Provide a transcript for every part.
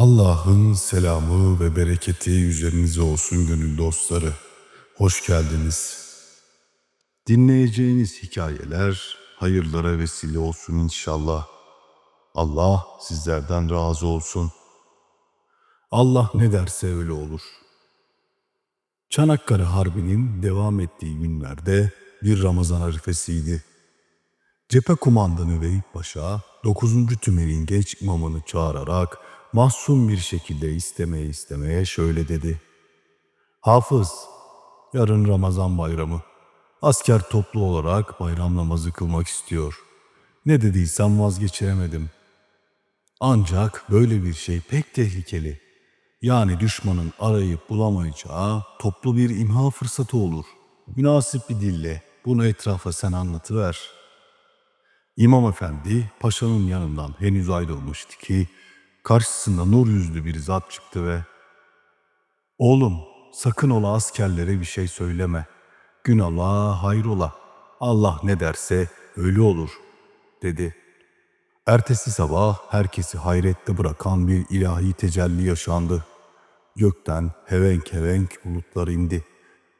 Allah'ın selamı ve bereketi üzerinize olsun gönül dostları. Hoş geldiniz. Dinleyeceğiniz hikayeler hayırlara vesile olsun inşallah. Allah sizlerden razı olsun. Allah ne derse öyle olur. Çanakkale Harbi'nin devam ettiği günlerde bir Ramazan arifesiydi. Cephe kumandanı Vehip Paşa 9. tümerin genç imamını çağırarak mahzun bir şekilde istemeye istemeye şöyle dedi. Hafız, yarın Ramazan bayramı. Asker toplu olarak bayram namazı kılmak istiyor. Ne dediysem vazgeçiremedim. Ancak böyle bir şey pek tehlikeli. Yani düşmanın arayıp bulamayacağı toplu bir imha fırsatı olur. Münasip bir dille bunu etrafa sen anlatıver.'' İmam Efendi paşanın yanından henüz ayrılmıştı ki karşısında nur yüzlü bir zat çıktı ve ''Oğlum sakın ola askerlere bir şey söyleme. Gün ola hayrola. Allah ne derse öyle olur.'' dedi. Ertesi sabah herkesi hayrette bırakan bir ilahi tecelli yaşandı. Gökten hevenk hevenk bulutlar indi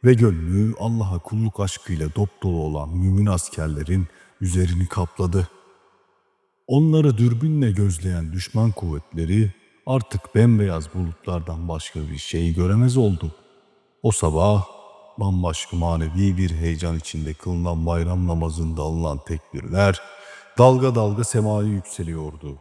ve gönlü Allah'a kulluk aşkıyla dop dolu olan mümin askerlerin üzerini kapladı. Onları dürbünle gözleyen düşman kuvvetleri artık bembeyaz bulutlardan başka bir şey göremez oldu. O sabah bambaşka manevi bir heyecan içinde kılınan bayram namazında alınan tekbirler dalga dalga semaya yükseliyordu.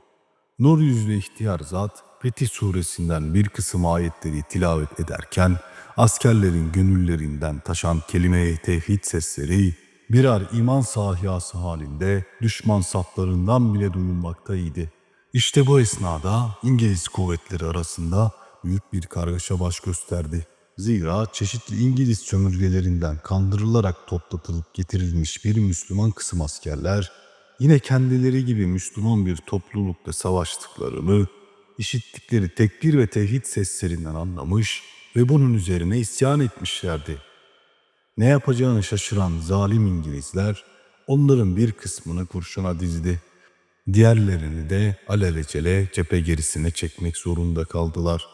Nur yüzlü ihtiyar zat Fetih suresinden bir kısım ayetleri tilavet ederken askerlerin gönüllerinden taşan kelime-i tevhid sesleri birer iman sahiyası halinde düşman saflarından bile duyulmaktaydı. İşte bu esnada İngiliz kuvvetleri arasında büyük bir kargaşa baş gösterdi. Zira çeşitli İngiliz sömürgelerinden kandırılarak toplatılıp getirilmiş bir Müslüman kısım askerler yine kendileri gibi Müslüman bir toplulukta savaştıklarını işittikleri tekbir ve tevhid seslerinden anlamış ve bunun üzerine isyan etmişlerdi. Ne yapacağını şaşıran zalim İngilizler onların bir kısmını kurşuna dizdi. Diğerlerini de alelacele cephe gerisine çekmek zorunda kaldılar.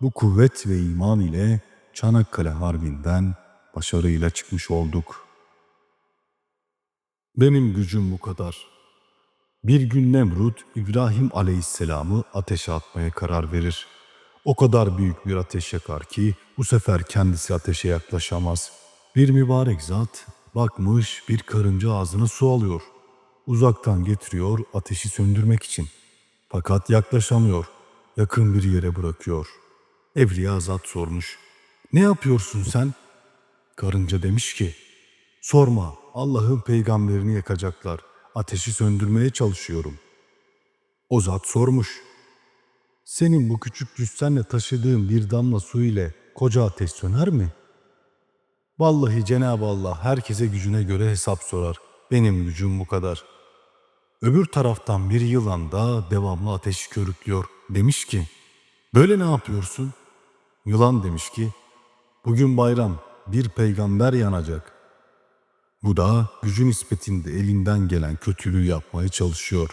Bu kuvvet ve iman ile Çanakkale Harbi'nden başarıyla çıkmış olduk. Benim gücüm bu kadar. Bir gün Nemrut İbrahim Aleyhisselam'ı ateşe atmaya karar verir. O kadar büyük bir ateş yakar ki bu sefer kendisi ateşe yaklaşamaz. Bir mübarek zat bakmış bir karınca ağzına su alıyor. Uzaktan getiriyor ateşi söndürmek için. Fakat yaklaşamıyor. Yakın bir yere bırakıyor. Evliya zat sormuş. Ne yapıyorsun sen? Karınca demiş ki, sorma Allah'ın peygamberini yakacaklar. Ateşi söndürmeye çalışıyorum. O zat sormuş. Senin bu küçük cüssenle taşıdığın bir damla su ile koca ateş söner mi? Vallahi Cenab-ı Allah herkese gücüne göre hesap sorar. Benim gücüm bu kadar. Öbür taraftan bir yılan da devamlı ateşi körüklüyor. Demiş ki, böyle ne yapıyorsun? Yılan demiş ki, bugün bayram, bir peygamber yanacak. Bu da gücü nispetinde elinden gelen kötülüğü yapmaya çalışıyor.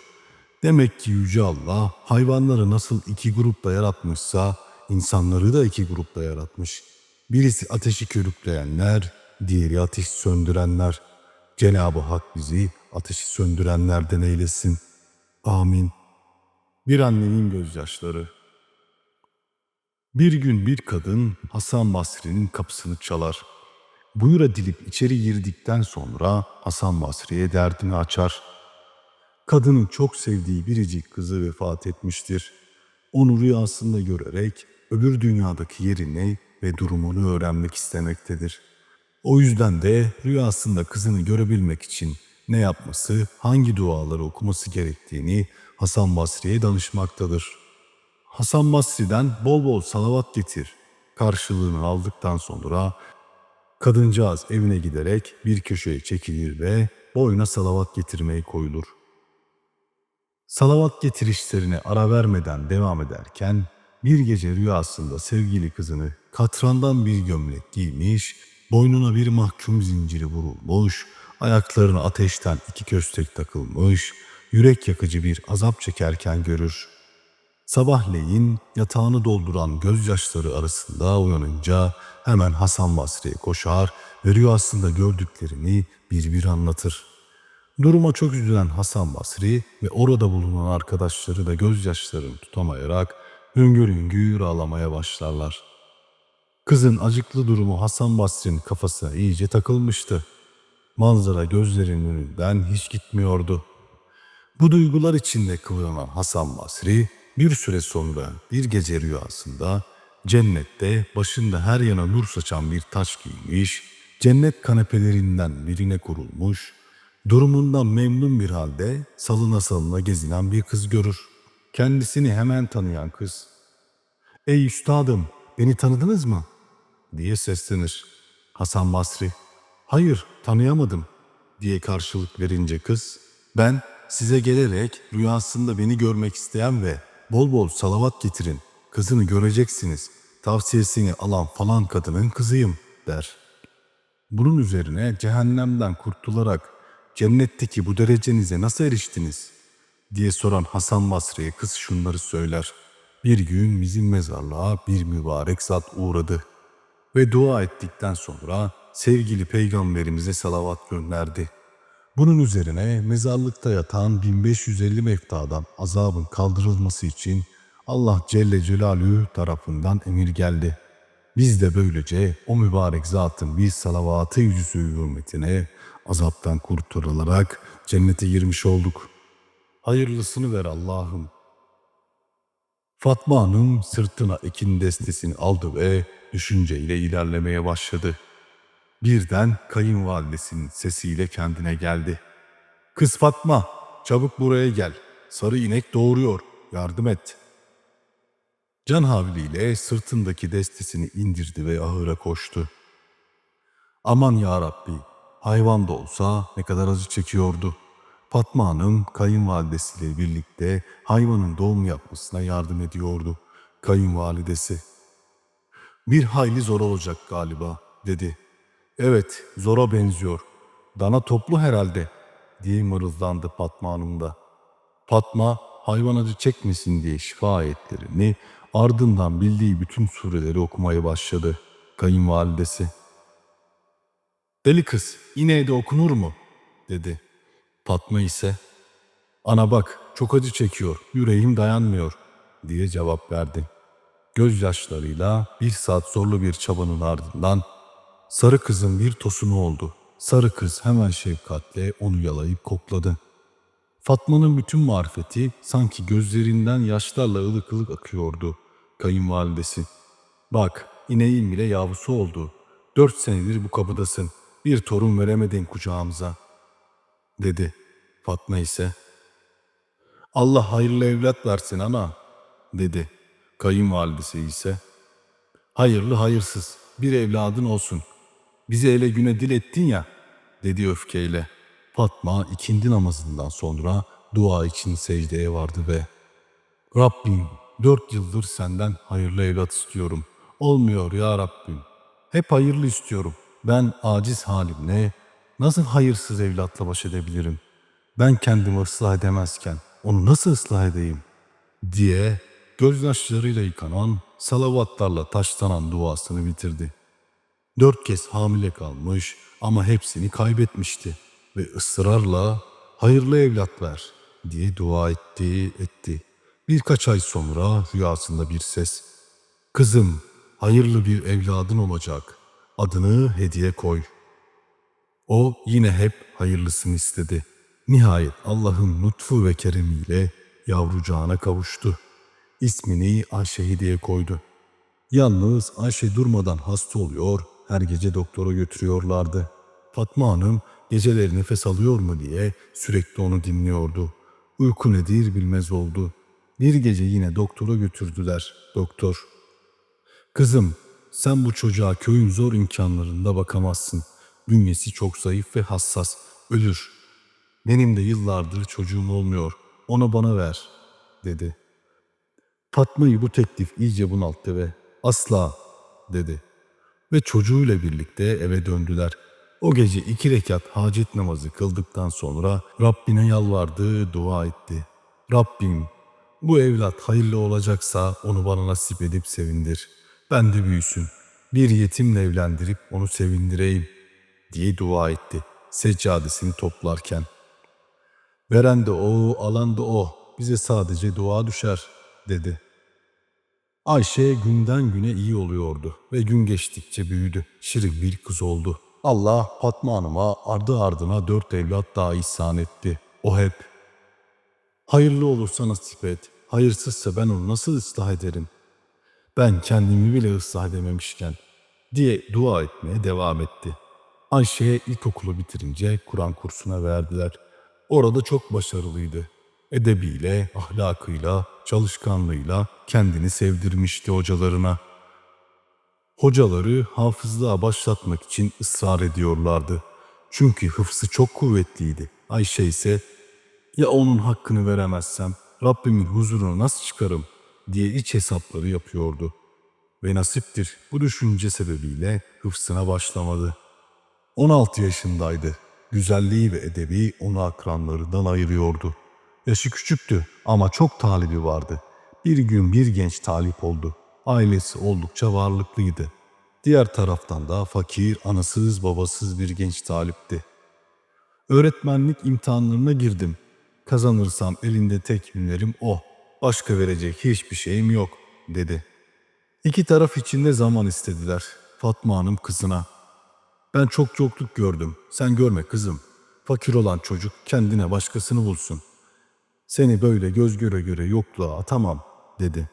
Demek ki Yüce Allah hayvanları nasıl iki grupta yaratmışsa insanları da iki grupta yaratmış. Birisi ateşi körükleyenler, diğeri ateşi söndürenler. Cenab-ı Hak bizi ateşi söndürenlerden eylesin. Amin. Bir annenin gözyaşları. Bir gün bir kadın Hasan Basri'nin kapısını çalar. Buyura dilip içeri girdikten sonra Hasan Basri'ye derdini açar. Kadının çok sevdiği biricik kızı vefat etmiştir. Onu rüyasında görerek öbür dünyadaki yerini ve durumunu öğrenmek istemektedir. O yüzden de rüyasında kızını görebilmek için ne yapması, hangi duaları okuması gerektiğini Hasan Basri'ye danışmaktadır. Hasan Basri'den bol bol salavat getir. Karşılığını aldıktan sonra kadıncağız evine giderek bir köşeye çekilir ve boyuna salavat getirmeye koyulur. Salavat getirişlerine ara vermeden devam ederken bir gece rüyasında sevgili kızını katrandan bir gömlek giymiş, boynuna bir mahkum zinciri vurulmuş, ayaklarına ateşten iki köstek takılmış, yürek yakıcı bir azap çekerken görür. Sabahleyin yatağını dolduran gözyaşları arasında uyanınca hemen Hasan Basri'ye koşar ve rüyasında gördüklerini bir bir anlatır. Duruma çok üzülen Hasan Basri ve orada bulunan arkadaşları da gözyaşlarını tutamayarak hüngür hüngür ağlamaya başlarlar. Kızın acıklı durumu Hasan Basri'nin kafasına iyice takılmıştı. Manzara gözlerinin önünden hiç gitmiyordu. Bu duygular içinde kıvranan Hasan Basri bir süre sonra bir gece rüyasında cennette başında her yana nur saçan bir taç giymiş, cennet kanepelerinden birine kurulmuş, durumundan memnun bir halde salına salına gezinen bir kız görür. Kendisini hemen tanıyan kız, ''Ey üstadım, beni tanıdınız mı?'' Diye seslenir. Hasan Basri, ''Hayır, tanıyamadım.'' diye karşılık verince kız, ''Ben size gelerek rüyasında beni görmek isteyen ve bol bol salavat getirin, kızını göreceksiniz, tavsiyesini alan falan kadının kızıyım.'' der. Bunun üzerine cehennemden kurtularak cennetteki bu derecenize nasıl eriştiniz? diye soran Hasan Basri'ye kız şunları söyler. Bir gün bizim mezarlığa bir mübarek zat uğradı ve dua ettikten sonra sevgili peygamberimize salavat gönderdi. Bunun üzerine mezarlıkta yatan 1550 meftadan azabın kaldırılması için Allah Celle Celaluhu tarafından emir geldi. Biz de böylece o mübarek zatın bir salavatı yüzüsü hürmetine azaptan kurtarılarak cennete girmiş olduk. Hayırlısını ver Allah'ım. Fatma Hanım sırtına ekin destesini aldı ve düşünceyle ilerlemeye başladı. Birden kayınvalidesinin sesiyle kendine geldi. Kız Fatma, çabuk buraya gel. Sarı inek doğuruyor, yardım et. Can havliyle sırtındaki destesini indirdi ve ahıra koştu. Aman ya Rabbi, hayvan da olsa ne kadar acı çekiyordu. Fatma Hanım kayınvalidesiyle birlikte hayvanın doğum yapmasına yardım ediyordu. Kayınvalidesi, bir hayli zor olacak galiba dedi. Evet zora benziyor. Dana toplu herhalde diye mırıldandı Fatma Hanım da. Fatma hayvan acı çekmesin diye şifa ayetlerini ardından bildiği bütün sureleri okumaya başladı. Kayınvalidesi. Deli kız ineğe de okunur mu? dedi. Fatma ise ana bak çok acı çekiyor yüreğim dayanmıyor diye cevap verdi. Gözyaşlarıyla bir saat zorlu bir çabanın ardından sarı kızın bir tosunu oldu. Sarı kız hemen şefkatle onu yalayıp kokladı. Fatma'nın bütün marifeti sanki gözlerinden yaşlarla ılık ılık akıyordu kayınvalidesi. Bak ineğin bile yavrusu oldu. Dört senedir bu kapıdasın. Bir torun veremedin kucağımıza. Dedi. Fatma ise Allah hayırlı evlat versin ana dedi. Kayınvalidesi ise hayırlı hayırsız bir evladın olsun. Bizi ele güne dil ettin ya dedi öfkeyle. Fatma ikindi namazından sonra dua için secdeye vardı ve Rabbim dört yıldır senden hayırlı evlat istiyorum. Olmuyor ya Rabbim. Hep hayırlı istiyorum. Ben aciz halimle nasıl hayırsız evlatla baş edebilirim? Ben kendimi ıslah edemezken onu nasıl ıslah edeyim? Diye gözyaşlarıyla yıkanan, salavatlarla taşlanan duasını bitirdi. Dört kez hamile kalmış ama hepsini kaybetmişti ve ısrarla hayırlı evlat ver diye dua etti, etti. Birkaç ay sonra rüyasında bir ses, kızım hayırlı bir evladın olacak, adını hediye koy. O yine hep hayırlısını istedi. Nihayet Allah'ın lütfu ve keremiyle yavrucağına kavuştu. İsmini Ayşe diye koydu. Yalnız Ayşe durmadan hasta oluyor, her gece doktora götürüyorlardı. Fatma Hanım geceleri nefes alıyor mu diye sürekli onu dinliyordu. Uyku nedir bilmez oldu. Bir gece yine doktora götürdüler. Doktor, ''Kızım sen bu çocuğa köyün zor imkanlarında bakamazsın. Bünyesi çok zayıf ve hassas. Ölür. Benim de yıllardır çocuğum olmuyor. Onu bana ver.'' dedi. Fatma'yı bu teklif iyice bunalttı ve ''Asla'' dedi. Ve çocuğuyla birlikte eve döndüler. O gece iki rekat hacet namazı kıldıktan sonra Rabbine yalvardı, dua etti. Rabbim Bu evlat hayırlı olacaksa onu bana nasip edip sevindir. Ben de büyüsün. Bir yetimle evlendirip onu sevindireyim diye dua etti seccadesini toplarken. Veren de o, alan da o. Bize sadece dua düşer dedi. Ayşe günden güne iyi oluyordu ve gün geçtikçe büyüdü. Şirin bir kız oldu. Allah Fatma Hanım'a ardı ardına dört evlat daha ihsan etti. O hep Hayırlı olursa nasip et, hayırsızsa ben onu nasıl ıslah ederim? Ben kendimi bile ıslah edememişken diye dua etmeye devam etti. Ayşe'ye ilkokulu bitirince Kur'an kursuna verdiler. Orada çok başarılıydı. Edebiyle, ahlakıyla, çalışkanlığıyla kendini sevdirmişti hocalarına. Hocaları hafızlığa başlatmak için ısrar ediyorlardı. Çünkü hıfzı çok kuvvetliydi. Ayşe ise ya onun hakkını veremezsem Rabbimin huzuruna nasıl çıkarım diye iç hesapları yapıyordu. Ve nasiptir bu düşünce sebebiyle hıfzına başlamadı. 16 yaşındaydı. Güzelliği ve edebi onu akranlarından ayırıyordu. Yaşı küçüktü ama çok talibi vardı. Bir gün bir genç talip oldu. Ailesi oldukça varlıklıydı. Diğer taraftan da fakir, anasız, babasız bir genç talipti. Öğretmenlik imtihanlarına girdim. Kazanırsam elinde tek hünerim o. Başka verecek hiçbir şeyim yok, dedi. İki taraf içinde zaman istediler. Fatma Hanım kızına. Ben çok yokluk gördüm. Sen görme kızım. Fakir olan çocuk kendine başkasını bulsun. Seni böyle göz göre göre yokluğa atamam, dedi.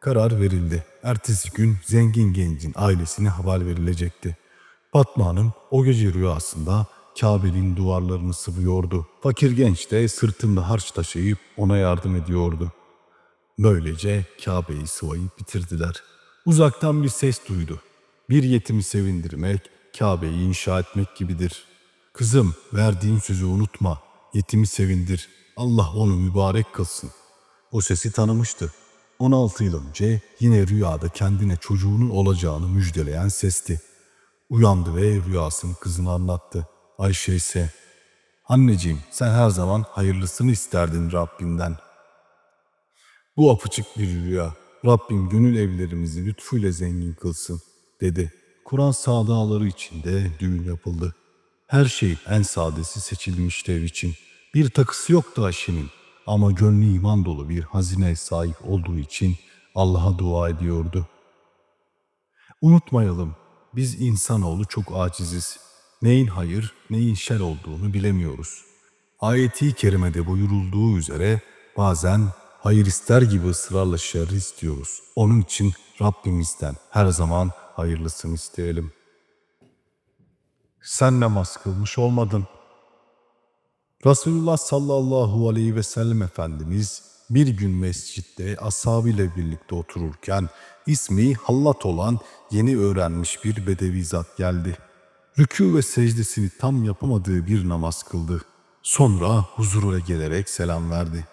Karar verildi. Ertesi gün zengin gencin ailesine haber verilecekti. Fatma Hanım o gece rüyasında Kabe'nin duvarlarını sıvıyordu. Fakir genç de sırtında harç taşıyıp ona yardım ediyordu. Böylece Kabe'yi sıvayıp bitirdiler. Uzaktan bir ses duydu. Bir yetimi sevindirmek, Kabe'yi inşa etmek gibidir. Kızım verdiğin sözü unutma, yetimi sevindir. Allah onu mübarek kılsın. O sesi tanımıştı. 16 yıl önce yine rüyada kendine çocuğunun olacağını müjdeleyen sesti. Uyandı ve rüyasını kızına anlattı. Ayşe ise, anneciğim sen her zaman hayırlısını isterdin Rabbinden. Bu apaçık bir rüya. Rabbim gönül evlerimizi lütfuyla zengin kılsın, dedi. Kur'an sadaları içinde düğün yapıldı. Her şeyin en sadesi seçilmişti ev için. Bir takısı yoktu Ayşe'nin ama gönlü iman dolu bir hazine sahip olduğu için Allah'a dua ediyordu. Unutmayalım, biz insanoğlu çok aciziz. Neyin hayır, neyin şer olduğunu bilemiyoruz. Ayeti kerimede buyurulduğu üzere bazen hayır ister gibi ısrarla şer istiyoruz. Onun için Rabbimizden her zaman hayırlısını isteyelim. Sen namaz kılmış olmadın. Resulullah sallallahu aleyhi ve sellem Efendimiz bir gün mescitte ashabıyla birlikte otururken ismi Hallat olan yeni öğrenmiş bir bedevi zat geldi. Rükû ve secdesini tam yapamadığı bir namaz kıldı. Sonra huzura gelerek selam verdi.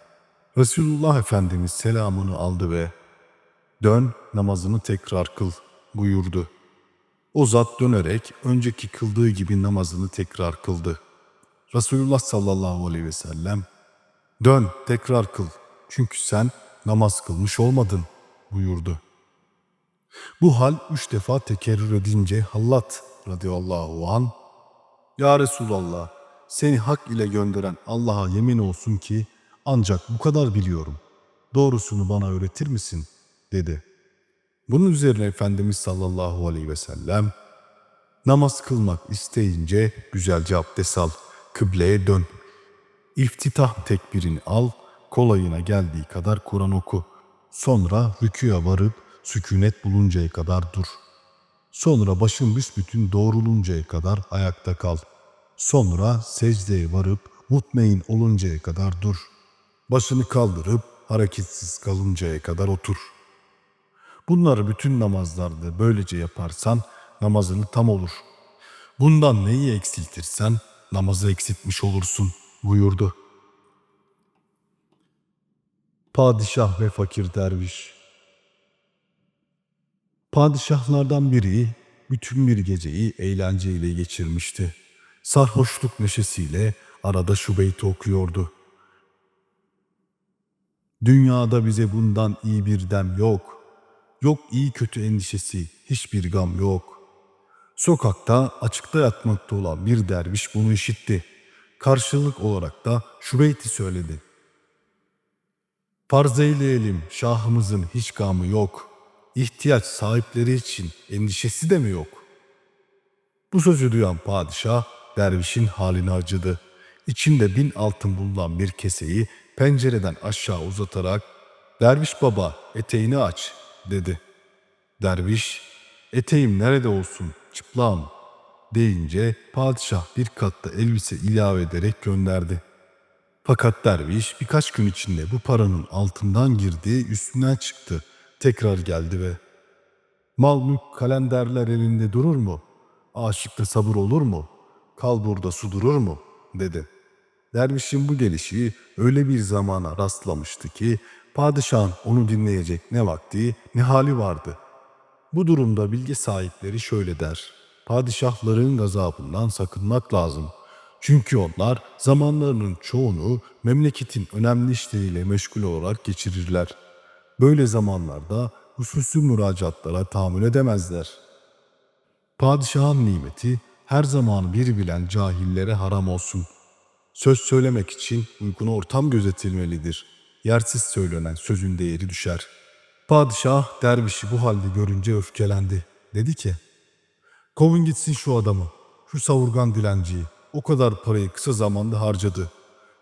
Resulullah Efendimiz selamını aldı ve ''Dön namazını tekrar kıl.'' Buyurdu. O zat dönerek önceki kıldığı gibi namazını tekrar kıldı. Resulullah sallallahu aleyhi ve sellem ''Dön tekrar kıl çünkü sen namaz kılmış olmadın.'' buyurdu. Bu hal üç defa tekerrür edince Hallat radıyallahu an ''Ya Resulallah seni hak ile gönderen Allah'a yemin olsun ki ancak bu kadar biliyorum. Doğrusunu bana öğretir misin?'' dedi. Bunun üzerine Efendimiz sallallahu aleyhi ve sellem namaz kılmak isteyince güzelce abdest al, kıbleye dön. İftitah tekbirini al, kolayına geldiği kadar Kur'an oku. Sonra rüküye varıp sükunet buluncaya kadar dur. Sonra başın büsbütün doğruluncaya kadar ayakta kal. Sonra secdeye varıp mutmain oluncaya kadar dur. Başını kaldırıp hareketsiz kalıncaya kadar otur.'' Bunları bütün namazlarda böylece yaparsan namazını tam olur. Bundan neyi eksiltirsen namazı eksiltmiş olursun buyurdu. Padişah ve fakir derviş Padişahlardan biri bütün bir geceyi eğlenceyle geçirmişti. Sarhoşluk neşesiyle arada şu beyti okuyordu. Dünyada bize bundan iyi bir dem yok. Yok iyi kötü endişesi, hiçbir gam yok. Sokakta açıkta yatmakta olan bir derviş bunu işitti. Karşılık olarak da şu beyti söyledi. Farz eyleyelim şahımızın hiç gamı yok. İhtiyaç sahipleri için endişesi de mi yok? Bu sözü duyan padişah dervişin haline acıdı. İçinde bin altın bulunan bir keseyi pencereden aşağı uzatarak ''Derviş baba eteğini aç'' dedi. Derviş ''Eteğim nerede olsun çıplağım'' deyince padişah bir katta elbise ilave ederek gönderdi. Fakat derviş birkaç gün içinde bu paranın altından girdiği üstünden çıktı. Tekrar geldi ve Mal mülk kalenderler elinde durur mu? Aşıkta sabır olur mu? Kal burada su durur mu? dedi. Dervişin bu gelişi öyle bir zamana rastlamıştı ki padişahın onu dinleyecek ne vakti ne hali vardı. Bu durumda bilgi sahipleri şöyle der. Padişahların gazabından sakınmak lazım. Çünkü onlar zamanlarının çoğunu memleketin önemli işleriyle meşgul olarak geçirirler. Böyle zamanlarda hususi müracaatlara tahammül edemezler. Padişahın nimeti her zaman bir bilen cahillere haram olsun. Söz söylemek için uygun ortam gözetilmelidir. Yersiz söylenen sözün değeri düşer. Padişah dervişi bu halde görünce öfkelendi. Dedi ki, Kovun gitsin şu adamı, şu savurgan dilenciyi. O kadar parayı kısa zamanda harcadı.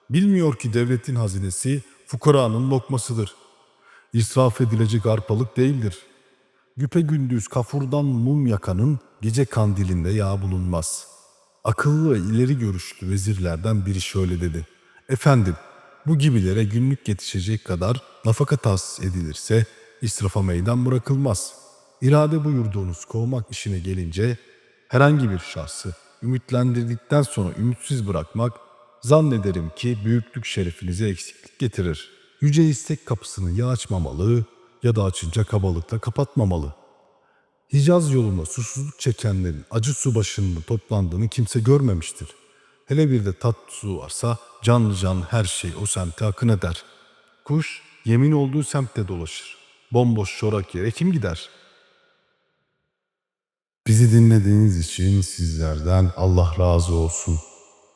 Bilmiyor ki devletin hazinesi fukaranın lokmasıdır. İsraf edilecek arpalık değildir. Güpe gündüz kafurdan mum yakanın gece kandilinde yağ bulunmaz. Akıllı ve ileri görüşlü vezirlerden biri şöyle dedi. Efendim, bu gibilere günlük yetişecek kadar nafaka tahsis edilirse israfa meydan bırakılmaz. İrade buyurduğunuz kovmak işine gelince herhangi bir şahsı ümitlendirdikten sonra ümitsiz bırakmak zannederim ki büyüklük şerefinize eksiklik getirir. Yüce istek kapısını ya açmamalı ya da açınca kabalıkla kapatmamalı. Hicaz yolunda susuzluk çekenlerin acı su başında toplandığını kimse görmemiştir. Hele bir de tatlı su varsa canlı can her şey o semte akın eder. Kuş yemin olduğu semtte dolaşır. Bomboş çorak yere kim gider? Bizi dinlediğiniz için sizlerden Allah razı olsun.